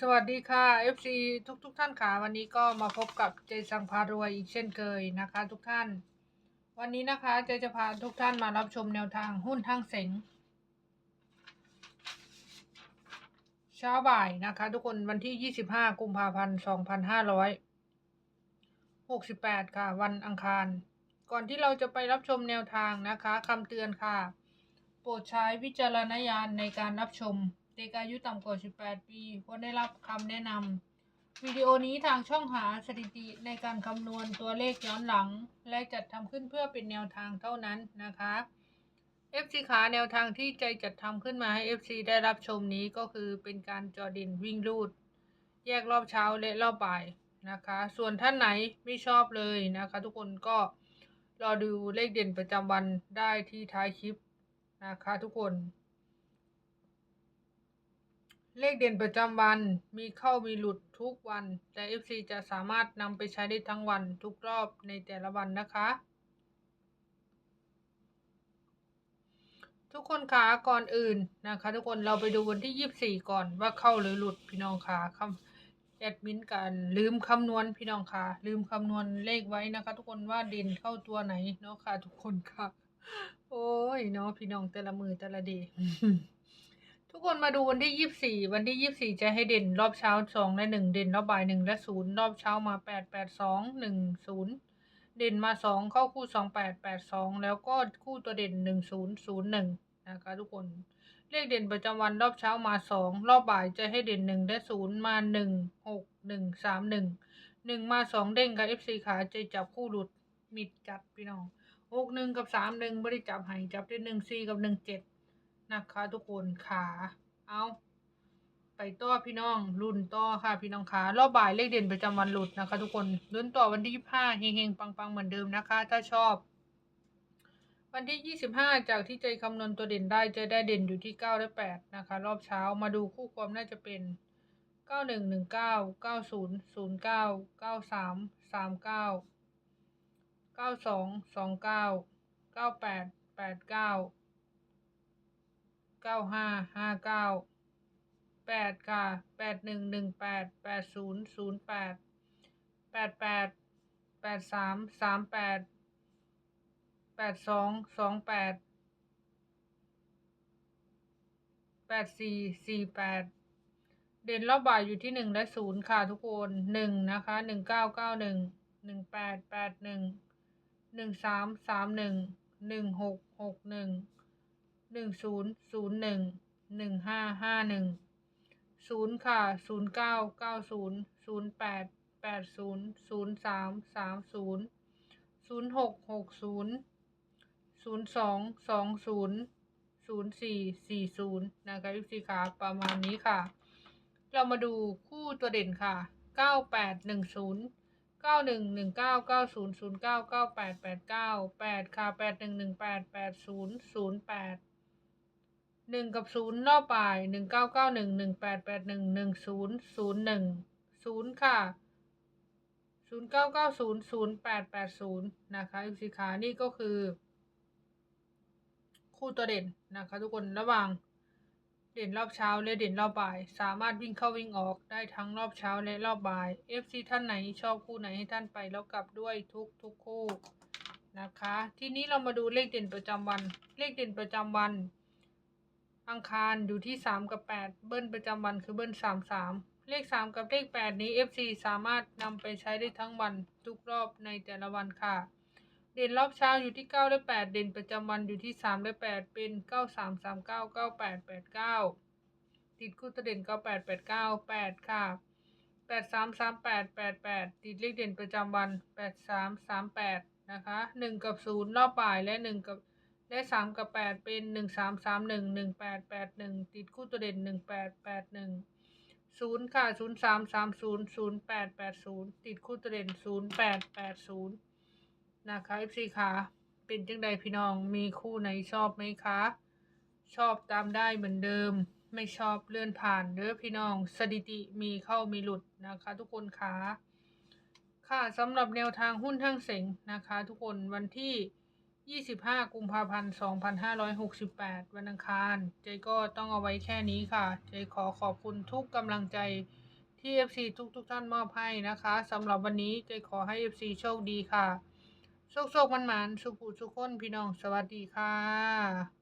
สวัสดีค่ะ FC ทุกทุกๆท่านค่ะ วันนี้ก็มาพบกับเจสังพารวยอีกเช่นเคยนะคะ ทุกท่าน วันนี้นะคะเจจะพาทุกท่านมารับชมแนวทางหุ้นทั้งเสงเช้าบ่ายนะคะ ทุกคนวันที่ 25 กุมภาพันธ์ 2568 ค่ะ วันอังคาร ก่อนที่เราจะไปรับชมแนวทางนะคะคำเตือนค่ะ โปรดใช้วิจารณญาณในการรับชม เด็กอายุต่ำกว่า 18 ปีควรได้รับคำแนะนำวิดีโอนี้ทางช่องหาสถิติในการคำนวณตัวเลขย้อนหลัง และจัดทำขึ้นเพื่อเป็นแนวทางเท่านั้นนะคะ FC ขาแนวทางที่ใจจัดทำขึ้นมาให้ FC ได้รับชมนี้ก็คือเป็นการจอดินวิ่งรูด แยกรอบเช้าและรอบบ่ายนะคะ ส่วนท่านไหนไม่ชอบเลยนะคะ ทุกคนก็รอดูเลขเด่นประจำวันได้ที่ท้ายคลิปนะคะทุกคน เลขเด่นประจำวันมีเข้ามีหลุดทุกวัน แต่ FC จะสามารถนำไปใช้ได้ทั้งวันทุกรอบในแต่ละวันนะคะ ทุกคนขาก่อนอื่นนะคะ ทุกคนเราไปดูวันที่ 24 ก่อนว่าเข้าหรือหลุดพี่น้องขาคำแอดมินกันลืมคำนวณพี่น้องขาลืมคำนวณเลขไว้นะคะ ทุกคนว่าเด่นเข้าตัวไหนเนาะค่ะทุกคนค่ะ โอ้ยเนาะพี่น้องแต่ละมือแต่ละเดย์ทุก คนมาดูวันที่ยี่สี่วันที่ยี่สี่จะให้เด่นรอบเช้าสองและหนึ่งเด่นรอบบ่ายหนึ่งและศูนย์รอบเช้ามาแปดแปดสองหนึ่งศูนย์เด่นมาสองเข้าคู่สองแปดแปดสองแล้วก็คู่ตัวเด่นหนึ่งศูนย์ศูนย์หนึ่งนะคะทุกคนเลขเด่นประจำวันรอบเช้ามาสองรอบบ่ายจะให้เด่นหนึ่งและศูนย์มาหนึ่งหกหนึ่งสามหนึ่งหนึ่งมาสองเด้งกับเอฟซีขาจะจับคู่หลุดมิดจัดพี่น้องหกหนึ่งกับสามหนึ่งไม่ได้จับหายจับได้หนึ่งสี่กับหนึ่งเจ็ด นะคะทุกคนขาเอาไปต่อพี่น้องรุ่นต่อค่ะพี่น้องขารอบบ่ายเลขเด่นประจำวันหลุดนะคะ ทุกคนรุ่นต่อวันที่ยี่ห้าเฮงๆปังๆเหมือนเดิมนะคะ ถ้าชอบ วันที่ยี่สิบห้าจากที่ใจคำนวณตัวเด่นได้จะได้เด่นอยู่ที่เก้าและแปดนะคะ รอบเช้ามาดูคู่ความน่าจะเป็นเก้าหนึ่งหนึ่งเก้าเก้าศูนย์ศูนย์เก้าเก้าสามสามเก้าเก้าสองสองเก้าเก้าแปดแปดเก้า เก้าห้าห้าเก้าแปดค่ะแปดหนึ่งหนึ่งแปดแปดศูนย์ศูนย์แปดแปดแปดแปดสามสามแปดแปดสองสองแปดแปดสี่สี่แปดเด่นรอบบ่ายอยู่ที่หนึ่งและศูนย์ค่ะทุกคนหนึ่งนะคะหนึ่งเก้าเก้าหนึ่งหนึ่งแปดแปดหนึ่งหนึ่งสามสามหนึ่งหนึ่งหกหกหนึ่ง หนึ่งศูนย์ศูนย์หนึ่งหนึ่งห้าห้าหนึ่งศูนย์ค่ะศูนย์เก้าเก้าศูนย์ศูนย์แปดแปดศูนย์ศูนย์สามสามศูนย์ศูนย์หกหกศูนย์ศูนย์สองสองศูนย์ศูนย์สี่สี่ศูนย์นะคะยุสิขาประมาณนี้ค่ะ เรามาดูคู่ตัวเด่นค่ะเก้าแปดหนึ่งศูนย์เก้าหนึ่งหนึ่งเก้าเก้าศูนย์ศูนย์เก้าเก้าแปดแปดเก้าแปดค่ะแปดหนึ่งหนึ่งแปดแปดศูนย์ศูนย์แปด หนึ่งกับศูนย์รอบบ่ายหนึ่งเก้าเก้าหนึ่งหนึ่งแปดแปดหนึ่งหนึ่งศูนย์ศูนย์หนึ่งศูนย์ค่ะศูนย์เก้าเก้าศูนย์ศูนย์แปดแปดศูนย์นะคะอีกสีขานี่ก็คือ คู่ตัวเด่นนะคะ ทุกคนระหว่างเด่นรอบเช้าและเด่นรอบบ่าย สามารถวิ่งเข้าวิ่งออกได้ทั้งรอบเช้าและรอบบ่าย FC ท่านไหนชอบคู่ไหนให้ท่านไปแล้วกลับด้วยทุกทุกคู่นะคะ ทีนี้เรามาดูเลขเด่นประจำวัน เลขเด่นประจำวัน อังคารอยู่ที่สามกับแปดเบิ้ลประจำวันคือเบิ้ลสามสามเลขสามกับเลขแปดนี้ FC สามารถนำไปใช้ได้ทั้งวันทุกรอบในแต่ละวันค่ะ เด่นรอบเช้าอยู่ที่เก้าและแปดเด่นประจำวันอยู่ที่สามและแปดเป็นเก้าสามสามเก้าเก้าแปดแปดเก้าติดคู่ตัวเด่นเก้าแปดแปดเก้าแปดค่ะแปดสามสามแปดแปดแปดติดเลขเด่นประจำวันแปดสามสามแปดนะคะหนึ่งกับศูนย์รอบบ่ายและหนึ่งกับ และสามกับแปดเป็นหนึ่งสามสามหนึ่งหนึ่งแปดแปดหนึ่งติดคู่ตัวเด่นหนึ่งแปดแปดหนึ่งศูนย์ค่ะศูนย์สามสามศูนย์ศูนย์แปดแปดศูนย์ติดคู่ตัวเด่นศูนย์แปดแปดศูนย์นะคะเอฟซีค่ะเป็นจังใดพี่น้องมีคู่ไหนชอบไหมคะ ชอบตามได้เหมือนเดิม ไม่ชอบเลื่อนผ่านเด้อพี่น้องสถิติมีเข้ามีหลุดนะคะ ทุกคนค่ะค่ะสำหรับแนวทางหุ้นทั้งเสงนะคะ ทุกคนวันที่ 25 กุมภาพันธ์ 2568 วันอังคาร เจก็ต้องเอาไว้แค่นี้ค่ะ เจขอขอบคุณทุกกำลังใจที่ FC ทุกทุกท่านมอบให้นะคะสำหรับวันนี้เจขอให้ FC โชคดีค่ะ โชคโชคมันหมานสุขุสุขคนพี่น้องสวัสดีค่ะ